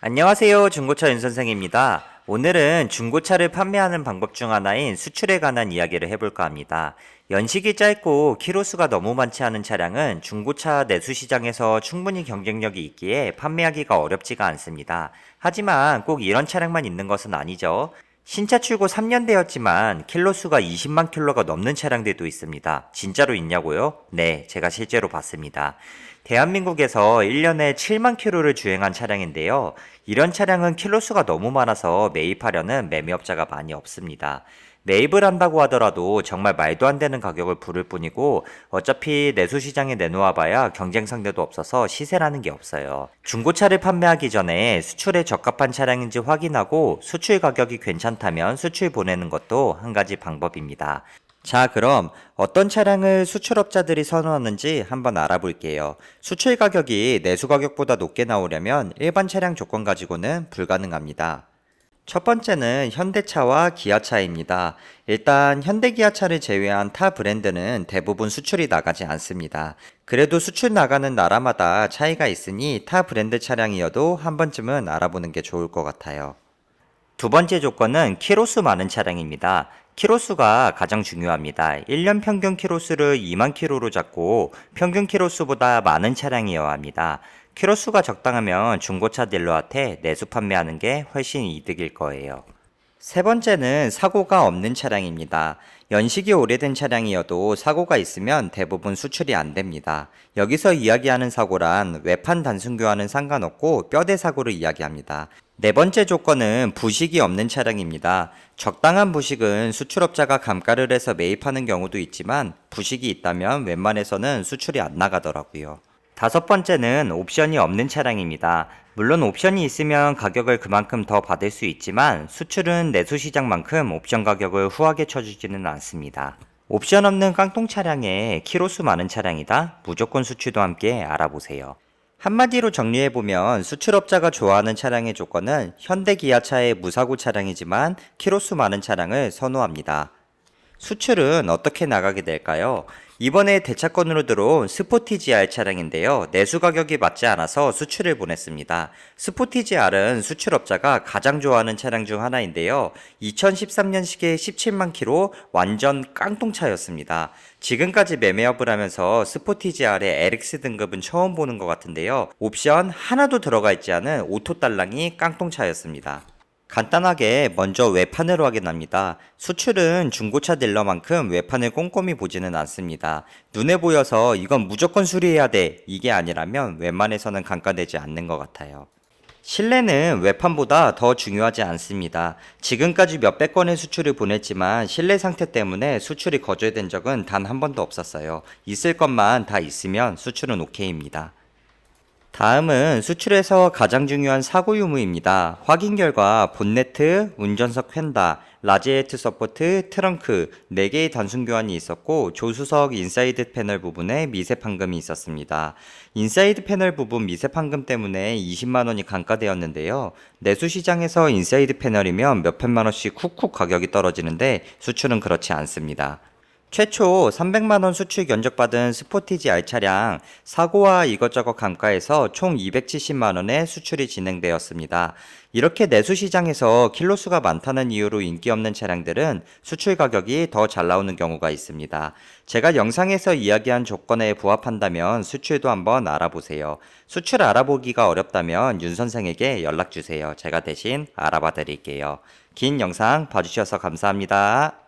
안녕하세요. 중고차 윤선생입니다. 오늘은 중고차를 판매하는 방법 중 하나인 수출에 관한 이야기를 해볼까 합니다. 연식이 짧고 키로수가 너무 많지 않은 차량은 중고차 내수 시장에서 충분히 경쟁력이 있기에 판매하기가 어렵지가 않습니다. 하지만 꼭 이런 차량만 있는 것은 아니죠. 신차 출고 3년 되었지만 킬로수가 20만 킬로가 넘는 차량들도 있습니다. 진짜로 있냐고요? 네, 제가 실제로 봤습니다. 대한민국에서 1년에 7만 킬로를 주행한 차량인데요. 이런 차량은 킬로수가 너무 많아서 매입하려는 매매업자가 많이 없습니다. 매입을 한다고 하더라도 정말 말도 안 되는 가격을 부를 뿐이고 어차피 내수 시장에 내놓아봐야 경쟁 상대도 없어서 시세라는 게 없어요. 중고차를 판매하기 전에 수출에 적합한 차량인지 확인하고 수출 가격이 괜찮다면 수출 보내는 것도 한 가지 방법입니다. 자, 그럼 어떤 차량을 수출업자들이 선호하는지 한번 알아볼게요. 수출 가격이 내수 가격보다 높게 나오려면 일반 차량 조건 가지고는 불가능합니다. 첫 번째는 현대차와 기아차입니다. 일단 현대기아차를 제외한 타 브랜드는 대부분 수출이 나가지 않습니다. 그래도 수출 나가는 나라마다 차이가 있으니 타 브랜드 차량이어도 한 번쯤은 알아보는 게 좋을 것 같아요. 두 번째 조건은 키로수 많은 차량입니다. 키로수가 가장 중요합니다. 1년 평균 키로수를 2만 키로로 잡고 평균 키로수보다 많은 차량이어야 합니다. 키로수가 적당하면 중고차 딜러한테 내수 판매하는 게 훨씬 이득일 거예요. 세 번째는 사고가 없는 차량입니다. 연식이 오래된 차량이어도 사고가 있으면 대부분 수출이 안 됩니다. 여기서 이야기하는 사고란 외판 단순 교환은 상관없고 뼈대 사고를 이야기합니다. 네 번째 조건은 부식이 없는 차량입니다. 적당한 부식은 수출업자가 감가를 해서 매입하는 경우도 있지만 부식이 있다면 웬만해서는 수출이 안 나가더라고요. 다섯 번째는 옵션이 없는 차량입니다. 물론 옵션이 있으면 가격을 그만큼 더 받을 수 있지만 수출은 내수 시장만큼 옵션 가격을 후하게 쳐주지는 않습니다. 옵션 없는 깡통 차량에 키로수 많은 차량이다? 무조건 수출도 함께 알아보세요. 한마디로 정리해보면 수출업자가 좋아하는 차량의 조건은 현대 기아차의 무사고 차량이지만 키로수 많은 차량을 선호합니다. 수출은 어떻게 나가게 될까요? 이번에 대차권으로 들어온 스포티지 R 차량인데요. 내수 가격이 맞지 않아서 수출을 보냈습니다. 스포티지 R은 수출업자가 가장 좋아하는 차량 중 하나인데요. 2013년식에 17만 킬로 완전 깡통차였습니다. 지금까지 매매업을 하면서 스포티지 R의 LX 등급은 처음 보는 것 같은데요. 옵션 하나도 들어가 있지 않은 오토 딸랑이 깡통차였습니다. 간단하게 먼저 외판으로 확인합니다. 수출은 중고차 딜러만큼 외판을 꼼꼼히 보지는 않습니다. 눈에 보여서 이건 무조건 수리해야 돼. 이게 아니라면 웬만해서는 감가되지 않는 것 같아요. 실내는 외판보다 더 중요하지 않습니다. 지금까지 몇백 건의 수출을 보냈지만 실내 상태 때문에 수출이 거절된 적은 단 한 번도 없었어요. 있을 것만 다 있으면 수출은 오케이입니다. 다음은 수출에서 가장 중요한 사고 유무입니다. 확인 결과 본네트, 운전석 휀다, 라지에이트 서포트, 트렁크 4개의 단순 교환이 있었고 조수석 인사이드 패널 부분에 미세 판금이 있었습니다. 인사이드 패널 부분 미세 판금 때문에 20만 원이 감가되었는데요. 내수 시장에서 인사이드 패널이면 몇백만 원씩 쿡쿡 가격이 떨어지는데 수출은 그렇지 않습니다. 최초 300만원 수출 견적받은 스포티지 R 차량 사고와 이것저것 감가해서 총 270만원의 수출이 진행되었습니다. 이렇게 내수 시장에서 킬로수가 많다는 이유로 인기 없는 차량들은 수출 가격이 더 잘 나오는 경우가 있습니다. 제가 영상에서 이야기한 조건에 부합한다면 수출도 한번 알아보세요. 수출 알아보기가 어렵다면 윤 선생에게 연락 주세요. 제가 대신 알아봐 드릴게요. 긴 영상 봐주셔서 감사합니다.